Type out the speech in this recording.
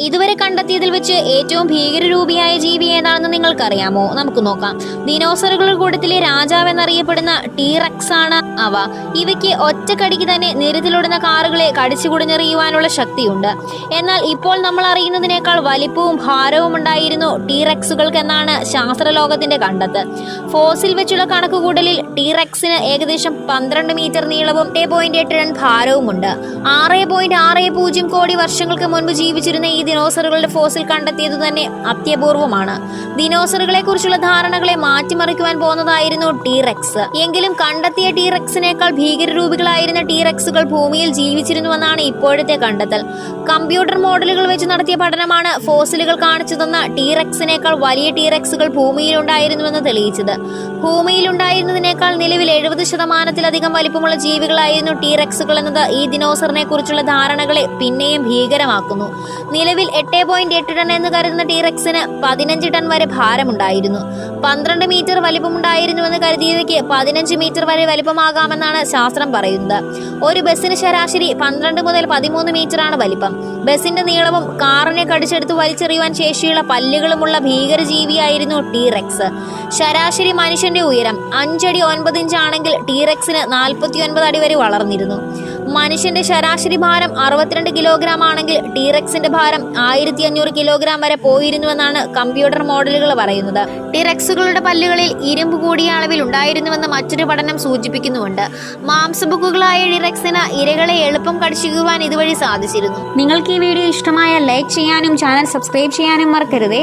ഇതുവരെ കണ്ടെത്തിയതിൽ വെച്ച് ഏറ്റവും ഭീകരരൂപിയായ ജീവി ഏതാണെന്ന് നിങ്ങൾക്കറിയാമോ? നമുക്ക് നോക്കാം. ദിനോസറുകളുടെ കൂട്ടത്തിലെ രാജാവ് എന്നറിയപ്പെടുന്ന ടീറക്സ് ആണ് അവ. ഇവയ്ക്ക് ഒറ്റക്കടിക്ക് തന്നെ നിരത്തിലൂടുന്ന കാറുകളെ കടിച്ചു കുടിഞ്ഞെറിയുവാനുള്ള ശക്തിയുണ്ട്. എന്നാൽ ഇപ്പോൾ നമ്മൾ അറിയുന്നതിനേക്കാൾ വലിപ്പവും ഭാരവും ഉണ്ടായിരുന്നു ടീറക്സുകൾക്ക് എന്നാണ് ശാസ്ത്രലോകത്തിന്റെ കണ്ടെത്ത് ഫോസിൽ വെച്ചുള്ള കണക്കുകൂടലിൽ ടീറക്സിന് ഏകദേശം പന്ത്രണ്ട് മീറ്റർ നീളവും എട്ട് പോയിന്റ് എട്ട് ടൺ ഭാരവുമുണ്ട്. ആറ് പോയിന്റ് ആറ് പൂജ്യം കോടി വർഷങ്ങൾക്ക് മുൻപ് ജീവിച്ചിരുന്ന ഈ ദിനോസറുകളുടെ ഫോസിൽ കണ്ടെത്തിയത് തന്നെ അത്യപൂർവമാണ്. ദിനോസറുകളെ കുറിച്ചുള്ള ധാരണകളെ മാറ്റിമറിക്കുവാൻ പോകുന്നതായിരുന്നു ടീറക്സ് എങ്കിലും കണ്ടെത്തിയ ടീറക്സിനേക്കാൾ ഭീകരരൂപികളായിരുന്ന ടീറക്സുകൾ ഭൂമിയിൽ ജീവിച്ചിരുന്നുവെന്നാണ് ഇപ്പോഴത്തെ കണ്ടെത്തൽ. കമ്പ്യൂട്ടർ മോഡലുകൾ വെച്ച് നടത്തിയ പഠനമാണ് ഫോസിലുകൾ കാണിച്ചു തന്ന ടീറക്സിനേക്കാൾ വലിയ ടീറക്സുകൾ ഭൂമിയിൽ ഉണ്ടായിരുന്നുവെന്ന് തെളിയിച്ചത്. ഭൂമിയിൽ ഉണ്ടായിരുന്നതിനേക്കാൾ നിലവിൽ എഴുപത് ശതമാനത്തിലധികം വലിപ്പമുള്ള ജീവികളായിരുന്നു ടീറക്സുകൾ എന്നത് ഈ ദിനോസറിനെ കുറിച്ചുള്ള ധാരണകളെ പിന്നെയും ഭീകരമാക്കുന്നു. നിലവിൽ എട്ട് പോയിന്റ് എട്ട് ടൺ എന്ന് കരുതുന്ന ടീറക്സിന് പതിനഞ്ച് ടൺ വരെ ഭാരമുണ്ടായിരുന്നു. പന്ത്രണ്ട് മീറ്റർ വലിപ്പമുണ്ടായിരുന്നുവെന്ന് കരുതിയവയ്ക്ക് പതിനഞ്ച് മീറ്റർ വരെ വലിപ്പമാകാമെന്നാണ് ശാസ്ത്രം പറയുന്നത്. ഒരു ബസ്സിന് ശരാശരി പന്ത്രണ്ട് മുതൽ പതിമൂന്ന് ആണ് വലിപ്പം. ബസിന്റെ നീളവും കാറിനെ കടിച്ചെടുത്ത് വലിച്ചെറിയുവാൻ ശേഷിയുള്ള പല്ലുകളുമുള്ള ഭീകരജീവിയായിരുന്നു ടീറെക്സ് ശരാശരി മനുഷ്യന്റെ ഉയരം അഞ്ചടി ഒൻപത് ഇഞ്ച് ആണെങ്കിൽ ടീറെക്സിന് നാൽപ്പത്തി ഒൻപത് അടി വരെ വളർന്നിരുന്നു. മനുഷ്യന്റെ ശരാശരി ഭാരം അറുപത്തിരണ്ട് കിലോഗ്രാം ആണെങ്കിൽ ടീറക്സിന്റെ ഭാരം ആയിരത്തി അഞ്ഞൂറ് കിലോഗ്രാം വരെ പോയിരുന്നുവെന്നാണ് കമ്പ്യൂട്ടർ മോഡലുകൾ പറയുന്നത്. ടിറക്സുകളുടെ പല്ലുകളിൽ ഇരുമ്പ് കൂടിയ അളവിൽ ഉണ്ടായിരുന്നുവെന്ന് മറ്റൊരു പഠനം സൂചിപ്പിക്കുന്നുണ്ട് മാംസബുക്കുകളായ ടിറക്സിന് ഇരകളെ എളുപ്പം കടിച്ചുകുവാൻ ഇതുവഴി സാധിച്ചിരുന്നു. നിങ്ങൾക്ക് ഈ വീഡിയോ ഇഷ്ടമായ ലൈക്ക് ചെയ്യാനും ചാനൽ സബ്സ്ക്രൈബ് ചെയ്യാനും മറക്കരുതേ.